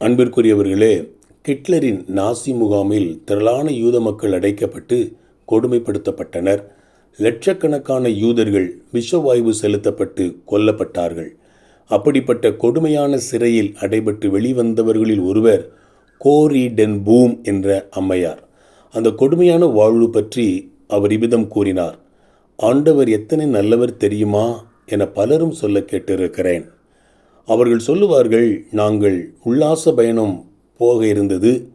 அன்பிற்குரியவர்களே ஹிட்லரின் நாசி முகாமில் திரளான யூத மக்கள் அடைக்கப்பட்டு கொடுமைப்படுத்தப்பட்டனர். லட்சக்கணக்கான யூதர்கள் விஷவாயு செலுத்தப்பட்டு கொல்லப்பட்டார்கள். அப்படிப்பட்ட கொடுமையான சிறையில் அடைபட்டு வெளிவந்தவர்களில் ஒருவர் கோரி டென் பூம் என்ற அம்மையார். அந்த கொடுமையான வாழ்வு பற்றி அவர் இவ்விதம் கூறினார் ஆண்டவர் எத்தனை நல்லவர் தெரியுமா? என பலரும் சொல்ல கேட்டிருக்கிறேன். அவர்கள் சொல்லுவார்கள் நாங்கள் உல்லாச பயணம் போக இருந்தது.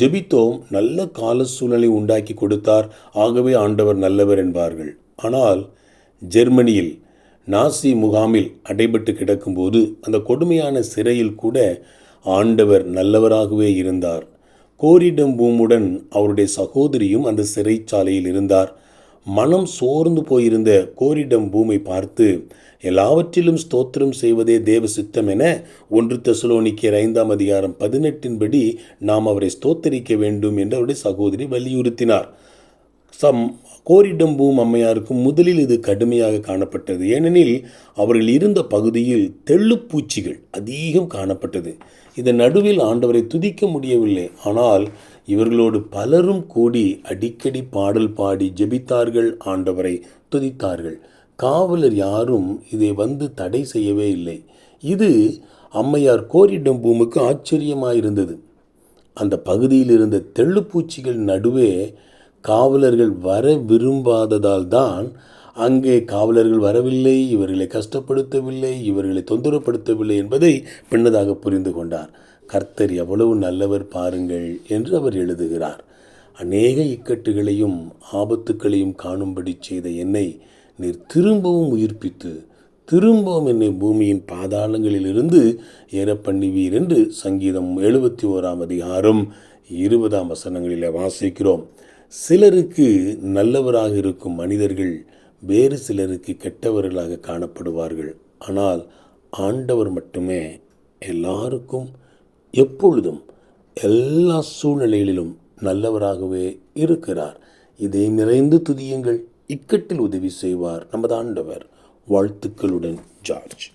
ஜெபித்தோம் நல்ல கால சூழ்நிலை உண்டாக்கி கொடுத்தார். ஆகவே ஆண்டவர் நல்லவர் என்பார்கள். ஆனால் ஜெர்மனியில் நாசி முகாமில் அடைபட்டு கிடக்கும்போது அந்த கொடுமையான சிறையில் கூட ஆண்டவர் நல்லவராகவே இருந்தார். கோரிடம் பூமுடன் அவருடைய சகோதரியும் அந்த சிறைச்சாலையில் இருந்தார். மனம் சோர்ந்து போயிருந்த கோரிடம் பூமை பார்த்து எல்லாவற்றிலும் ஸ்தோத்திரம் செய்வதே தேவ சித்தம் என ஒன்று தசுலோனிக்கியர் ஐந்தாம் அதிகாரம் பதினெட்டின்படி நாம் அவரை ஸ்தோத்தரிக்க வேண்டும் என்று அவருடைய சகோதரி வலியுறுத்தினார். சம் கோரிடம்பூம் அம்மையாருக்கும் முதலில் இது கடுமையாக காணப்பட்டது. ஏனெனில் அவர்கள் இருந்த பகுதியில் தெள்ளுப்பூச்சிகள் அதிகம் காணப்பட்டது. இதன் நடுவில் ஆண்டவரை துதிக்க முடியவில்லை. ஆனால் இவர்களோடு பலரும் கூடி அடிக்கடி பாடல் பாடி ஜெபித்தார்கள் ஆண்டவரை துதித்தார்கள். காவலர் யாரும் இதை வந்து தடை செய்யவே இல்லை. இது அம்மையார் கோரிடம்பூமுக்கு ஆச்சரியமாயிருந்தது. அந்த பகுதியில் இருந்த தெள்ளுப்பூச்சிகள் நடுவே காவலர்கள் வர விரும்பாததால் தான் அங்கே காவலர்கள் வரவில்லை இவர்களை கஷ்டப்படுத்தவில்லை இவர்களை தொந்தரப்படுத்தவில்லை என்பதை பின்னதாக புரிந்து கொண்டார். கர்த்தர் எவ்வளவு நல்லவர் பாருங்கள் என்று அவர் எழுதுகிறார். அநேக இக்கட்டுகளையும் ஆபத்துக்களையும் காணும்படி செய்த என்னை நீர் திரும்பவும் உயிர்ப்பித்து திரும்பவும் என்னை பூமியின் பாதாளங்களிலிருந்து ஏற பண்ணுவீர் என்று சங்கீதம் எழுபத்தி ஓராம் அதிகாரம் இருபதாம் வசனங்களில் வாசிக்கிறோம். சிலருக்கு நல்லவராக இருக்கும் மனிதர்கள் வேறு சிலருக்கு கெட்டவர்களாக காணப்படுவார்கள். ஆனால் ஆண்டவர் மட்டுமே எல்லாருக்கும் எப்பொழுதும் எல்லா சூழ்நிலைகளிலும் நல்லவராகவே இருக்கிறார். இதை நிறைந்து துதியுங்கள். இக்கட்டில் உதவி செய்வார் நமது ஆண்டவர். வாழ்த்துக்களுடன் ஜார்ஜ்.